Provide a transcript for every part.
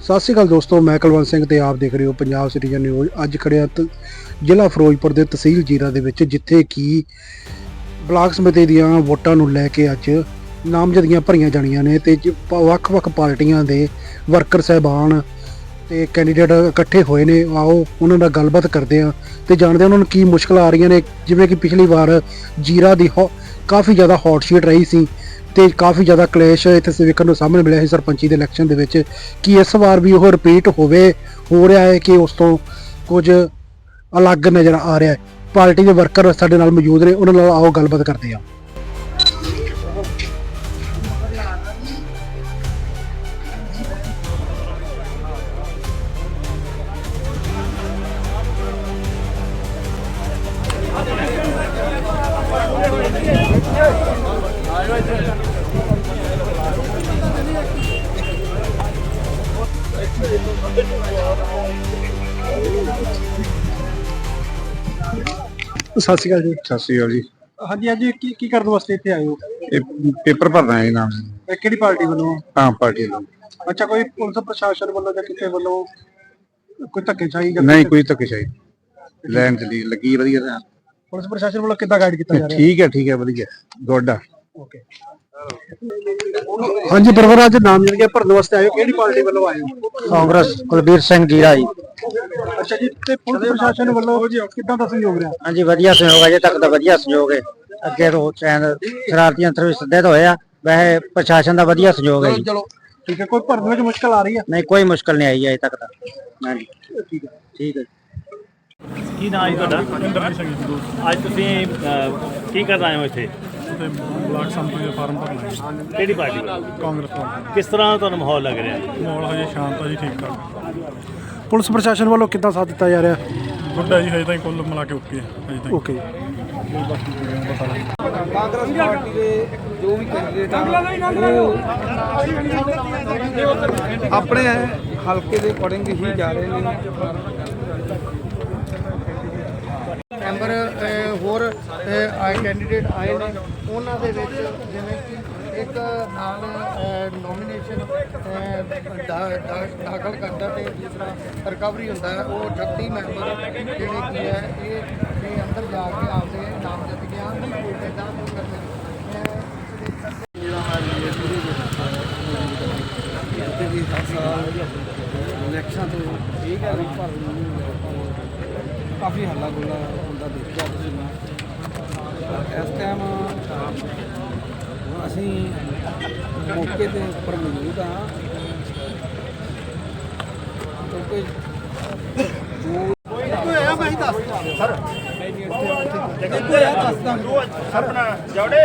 ਸਤਿ ਸ਼੍ਰੀ ਅਕਾਲ ਦੋਸਤੋ, ਮੈਂ ਕੁਲਵੰਤ ਸਿੰਘ ਤੇ ਆਪ ਦੇਖ ਰਹੇ ਹੋ ਪੰਜਾਬ ਸਿਟੀਜ਼ਨ ਨਿਊਜ਼ ਅੱਜ ਖੜਿਆ ਜ਼ਿਲ੍ਹਾ ਫਿਰੋਜ਼ਪੁਰ ਦੇ ਤਹਿਸੀਲ ਜੀਰਾ ਦੇ ਵਿੱਚ, ਜਿੱਥੇ ਕਿ ਬਲਾਕ ਸਮਿਤੀ ਦੀਆਂ ਵੋਟਾਂ ਨੂੰ ਲੈ ਕੇ ਅੱਜ ਨਾਮਜ਼ਦਗੀਆਂ ਭਰੀਆਂ ਜਾਣੀਆਂ ਨੇ ਤੇ ਵੱਖ-ਵੱਖ ਪਾਰਟੀਆਂ ਦੇ ਵਰਕਰ, ਸਹਿਬਾਨ ਤੇ ਕੈਂਡੀਡੇਟ ਇਕੱਠੇ ਹੋਏ ਨੇ, ਆਓ ਉਹਨਾਂ ਨਾਲ ਗੱਲਬਾਤ ਕਰਦੇ ਆ ਤੇ ਜਾਣਦੇ ਹਾਂ ਉਹਨਾਂ ਨੂੰ ਕੀ ਮੁਸ਼ਕਲਾਂ ਆ ਰਹੀਆਂ ਨੇ। ਜਿਵੇਂ ਕਿ ਪਿਛਲੀ ਵਾਰ ਜੀਰਾ ਦੀ ਹੋ- ਕਾਫੀ ਜ਼ਿਆਦਾ ਹੌਟ ਸ਼ੀਟ ਰਹੀ ਸੀ ਤੇ ਕਾਫੀ ਜ਼ਿਆਦਾ ਕਲੇਸ਼ ਇੱਥੇ ਵੇਖਣ ਨੂੰ ਸਾਹਮਣੇ ਮਿਲਿਆ ਸੀ ਸਰਪੰਚੀ ਦੇ ਇਲੈਕਸ਼ਨ ਦੇ ਵਿੱਚ ਕਿ ਇਸ ਵਾਰ ਵੀ ਉਹ ਰਿਪੀਟ ਹੋਵੇ, ਹੋ ਰਿਹਾ ਹੈ ਕਿ ਉਸ ਤੋਂ ਕੁਝ ਅਲੱਗ ਨਜ਼ਰ ਆ ਰਿਹਾ ਹੈ। ਪਾਰਟੀ ਦੇ ਵਰਕਰ ਸਾਡੇ ਨਾਲ ਮੌਜੂਦ ਨੇ, ਉਹਨਾਂ ਨਾਲ ਆਓ ਗੱਲਬਾਤ ਕਰਦੇ ਹਾਂ। ਸਤਿ ਸ਼੍ਰੀ ਅਕਾਲ ਜੀ। ਸਤਿ ਸ਼੍ਰੀ ਅਕਾਲ ਜੀ। ਹਾਂਜੀ ਹਾਂਜੀ ਕੀ ਕੀ ਕਰਨ ਵਾਸਤੇ ਇੱਥੇ ਆਏ ਹੋ? ਇਹ ਪੇਪਰ ਭਰਨਾ ਹੈ ਨਾਮ ਇਹ ਕਿਹੜੀ ਪਾਰਟੀ ਵੱਲੋਂ? ਆਮ ਪਾਰਟੀ ਦਾ ਅੱਛਾ ਕੋਈ ਪੁਲਿਸ ਪ੍ਰਸ਼ਾਸਨ ਵੱਲੋਂ ਜਾਂ ਕਿਸੇ ਵੱਲੋਂ ਕੋਈ ਧੱਕੇਸ਼ਾਹੀ ਜਾਂ ਨਹੀਂ ਕੋਈ ਧੱਕੇਸ਼ਾਹੀ ਲੈਣ ਚਲੀ ਲੱਗੀ ਵਧੀਆ ਤਾਂ। ਪੁਲਿਸ ਪ੍ਰਸ਼ਾਸਨ ਵੱਲੋਂ ਕਿੱਦਾਂ ਗਾਈਡ ਕੀਤਾ ਜਾ ਰਿਹਾ? ਠੀਕ ਹੈ ਠੀਕ ਹੈ ਵਧੀਆ। ਗੁੱਡ ਓਕੇ ਹਾਂਜੀ ਬਰਵਰ ਅੱਜ ਨਾਮ ਜਿਹੜੇ ਭਰਨ ਵਾਸਤੇ ਹੋ? ਕਿਹੜੀ ਪਾਰਟੀ ਵੱਲੋਂ ਹੋ? ਕਾਂਗਰਸ ਕੁਲਬੀਰ ਸਿੰਘ ਜੀਰਾ ਜੀ ਅੱਛਾ ਜੀ ਤੇ ਪੁਲਿਸ ਪ੍ਰਸ਼ਾਸਨ ਵੱਲੋਂ ਕਿੱਦਾਂ ਦਾ ਸਹਿਯੋਗ ਰਿਹਾ? ਹਾਂਜੀ ਵਧੀਆ ਸਹਿਯੋਗ ਅਜੇ ਤੱਕ ਤਾਂ ਵਧੀਆ ਸਹਿਯੋਗ ਹੈ। ਅੱਗੇ ਤੋਂ ਚੈਨ ਸ਼ਰਾਰਤੀ ਅੰਤਰ ਵੀ ਸਿੱਧੇ ਤਾਂ ਹੋਇਆ ਵੈਸੇ ਪ੍ਰਸ਼ਾਸਨ ਦਾ ਵਧੀਆ ਸਹਿਯੋਗ ਹੈ ਜੀ। ਠੀਕ ਹੈ ਕੋਈ ਭਰਨ ਵਿੱਚ ਮੁਸ਼ਕਲ ਆ ਰਹੀ ਹੈ ਨਹੀਂ ਕੋਈ ਮੁਸ਼ਕਲ ਨਹੀਂ ਆਈ ਅਜੇ ਤੱਕ ਤਾਂ। ਹਾਂਜੀ। ਠੀਕ ਹੈ। ਠੀਕ ਹੈ। ਕੀ ਨਾਮ ਹੈ ਤੁਹਾਡਾ? ਅੱਜ ਤੁਸੀਂ ਕੀ ਕਰਨ ਆਏ ਹੋ ਇੱਥੇ? ਤੇ ਬਲਾਕ ਸੰਮਤੀ ਦੇ ਫਾਰਮ ਭਰਨਾ ਹੈ ਕਿਹੜੀ ਪਾਰਟੀ? ਵੱਲ? ਕਾਂਗਰਸ ਪਾਰਟੀ ਕਿਸ ਤਰ੍ਹਾਂ ਦਾ ਤੁਹਾਨੂੰ ਮਾਹੌਲ ਲੱਗ ਰਿਹਾ? ਮਾਹੌਲ ਹਜੇ ਸ਼ਾਂਤ ਆ ਜੀ ਠੀਕ ਠਾਕ। ਪੁਲਿਸ ਪ੍ਰਸ਼ਾਸਨ ਵੱਲੋਂ ਕਿੱਦਾਂ ਸਾਥ ਦਿੱਤਾ ਜਾ ਰਿਹਾ? ਗੁੱਡ ਜੀ ਹਜੇ ਤਾਈਂ ਕੁੱਲ ਮਿਲਾ ਕੇ ਓਕੇ ਹੈ ਹਜੇ ਤਾਈਂ ਓਕੇ ਕਾਂਗਰਸ ਪਾਰਟੀ ਦੇ ਜੋ ਵੀ ਕੈਂਡੀਡੇਟ ਆ ਉਹ ਆਪਣੇ ਹਲਕੇ ਦੇ ਅਕੋਰਡਿੰਗ ਹੀ ਜਾ ਰਹੇ ਨੇ। ਮੈਂਬਰ ਅਹ, ਹੋਰ ਕੈਂਡੀਡੇਟ ਆਏ ਨੇ ਉਹਨਾਂ ਦੇ ਵਿੱਚ ਜਿਵੇਂ ਕਿ ਇੱਕ ਨਾਲ ਨੋਮੀਨੇਸ਼ਨ ਦਾਖਲ ਕਰਦਾ ਤੇ ਦੂਸਰਾ ਰਿਕਵਰੀ ਹੁੰਦਾ ਹੈ ਉਹ 38 ਮੈਂਬਰ ਜਿਹੜੇ ਕੀ ਹੈ ਇਹ ਇਹ ਅੰਦਰ ਜਾ ਕੇ ਆਪਦੇ ਨਾਮਜ਼ਦਗੀਆਂ ਇਦਾਂ ਕਰਦੇ ਨੇ ਤੇ ਵੀ ਹਰ ਸਾਲ ਇਲੈਕਸ਼ਨ ਤੋਂ ਠੀਕ ਹੈ ਪਰ ਕਾਫੀ ਹੱਲਾ ਗੁੱਲਾ ਹੁੰਦਾ ਦੇਖਿਆ ਤੁਸੀਂ ਮੈਂ। ਇਸ ਟਾਈਮ ਅਸੀਂ ਮੌਕੇ ਦੇ ਉੱਪਰ ਮੌਜੂਦ ਹਾਂ। ਕਿਉਂਕਿ ਜੋ ਸਰਪਨਾ ਜੌੜੇ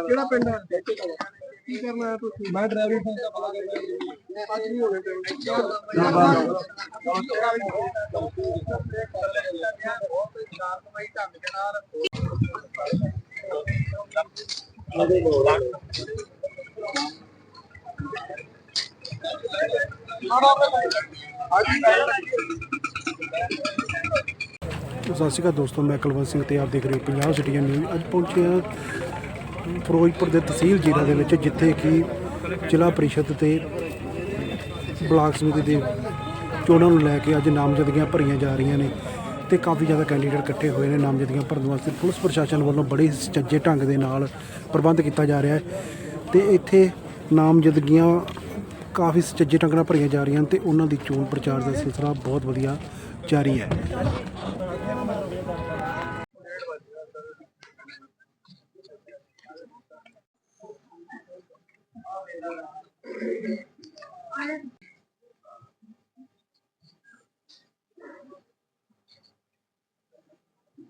ਕਿਹੜਾ ਪਿੰਡ ਹੈ ਕੀ ਕਰਨਾ ਹੈ ਤੁਸੀਂ ਮੈਂ ਡਰਾਈਵਰੀ ਫੋਨ ਦਾ ਪਤਾ ਕਰਕੇ ਅੱਜ ਨਹੀਂ ਹੋਣੇ ਸਤਿ ਸ਼੍ਰੀ ਅਕਾਲ ਦੋਸਤੋ, ਮੈਂ ਕੁਲਵੰਤ ਸਿੰਘ ਤੇ ਆਪ ਦੇਖ ਰਹੇ ਹੋ ਪੰਜਾਬ ਸਿਟੀਜ਼ਨ ਨਿਊਜ਼ ਅੱਜ ਪਹੁੰਚਿਆ ਫਿਰੋਜ਼ਪੁਰ ਦੇ ਤਹਿਸੀਲ ਜੀਰਾ ਦੇ ਵਿੱਚ, ਜਿੱਥੇ ਕਿ ਜ਼ਿਲ੍ਹਾ ਪਰਿਸ਼ਦ ਤੇ ਬਲਾਕ ਸਮਿਤੀ ਦੇ ਚੋਣਾਂ ਨੂੰ ਲੈ ਕੇ ਅੱਜ ਨਾਮਜ਼ਦਗੀਆਂ ਭਰੀਆਂ ਜਾ ਰਹੀਆਂ ਨੇ ਤੇ ਕਾਫੀ ਜ਼ਿਆਦਾ ਕੈਂਡੀਡੇਟ ਇਕੱਠੇ ਹੋਏ ਨੇ, ਨਾਮਜ਼ਦਗੀਆਂ ਭਰਨ ਵਾਸਤੇ। ਪੁਲਿਸ ਪ੍ਰਸ਼ਾਸਨ ਵੱਲੋਂ ਬੜੇ ਸੁਚੱਜੇ ਢੰਗ ਦੇ ਨਾਲ ਪ੍ਰਬੰਧ ਕੀਤਾ ਜਾ ਰਿਹਾ ਹੈ ਤੇ ਇੱਥੇ ਨਾਮਜ਼ਦਗੀਆਂ ਕਾਫੀ ਸੁਚੱਜੇ ਢੰਗ ਨਾਲ ਭਰੀਆਂ ਜਾ ਰਹੀਆਂ ਹਨ ਤੇ ਉਹਨਾਂ ਦੀ ਚੋਣ ਪ੍ਰਚਾਰ ਦਾ ਸਿਲਸਿਲਾ ਬਹੁਤ ਵਧੀਆ ਜਾਰੀ ਹੈ।